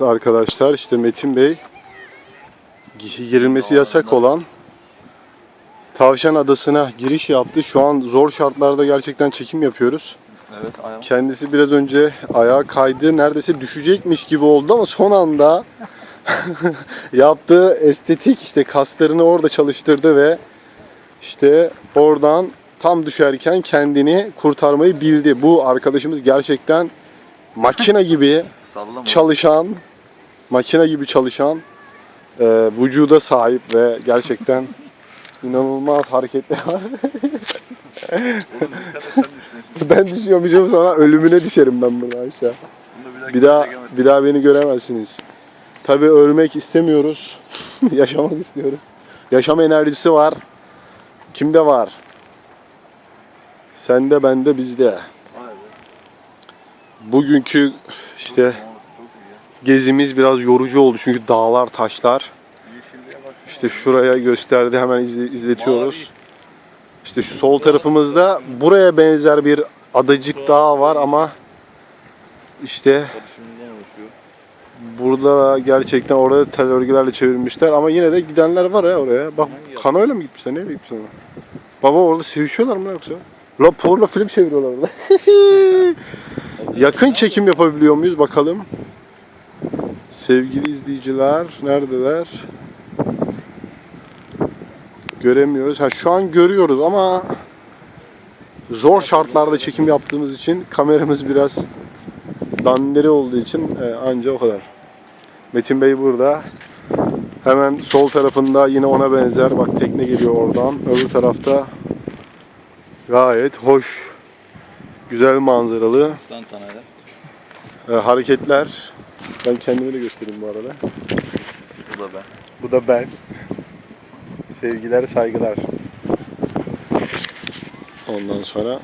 Arkadaşlar işte Metin Bey girilmesi yasak olan Tavşan Adası'na giriş yaptı. Şu an zor şartlarda gerçekten çekim yapıyoruz. Evet. Kendisi biraz önce ayağa kaydı. Neredeyse düşecekmiş gibi oldu ama son anda yaptığı estetik işte kaslarını orada çalıştırdı ve işte oradan tam düşerken kendini kurtarmayı bildi. Bu arkadaşımız gerçekten makine gibi Sallama. çalışan, makine gibi çalışan e, vücuda sahip ve gerçekten inanılmaz hareketler var. Oğlum dikkat et sen düştün. ben düşüyormuşum sonra ölümüne düşerim ben burada aşağı. Bunu da Bir daha çekemezsin. bir daha beni göremezsiniz. Tabii ölmek istemiyoruz. Yaşamak istiyoruz. Yaşam enerjisi var. Kimde var? Sende, bende, bizde. Vay be. Bugünkü işte. Gezimiz biraz yorucu oldu çünkü dağlar, taşlar. İşte şuraya gösterdi hemen izle- izletiyoruz. İşte şu sol tarafımızda buraya benzer bir adacık dağ var ama işte burada gerçekten orada tel örgülerle çevirmişler ama yine de gidenler var ya oraya. Bak kanoyla mı gitmişler? Nereye gitmişler? Baba orada sevişiyorlar mı yoksa? La porno film çeviriyorlar orada. Yakın çekim yapabiliyor muyuz bakalım. Sevgili izleyiciler neredeler? Göremiyoruz. Ha şu an görüyoruz ama zor şartlarda çekim yaptığımız için kameramız biraz dandiri olduğu için e, anca o kadar. Metin Bey burada. Hemen sol tarafında yine ona benzer bak tekne geliyor oradan. Öbür tarafta gayet hoş, güzel manzaralı e, hareketler. Ben kendimi de göstereyim bu arada. Bu da ben. Bu da ben. Sevgiler, saygılar. Ondan sonra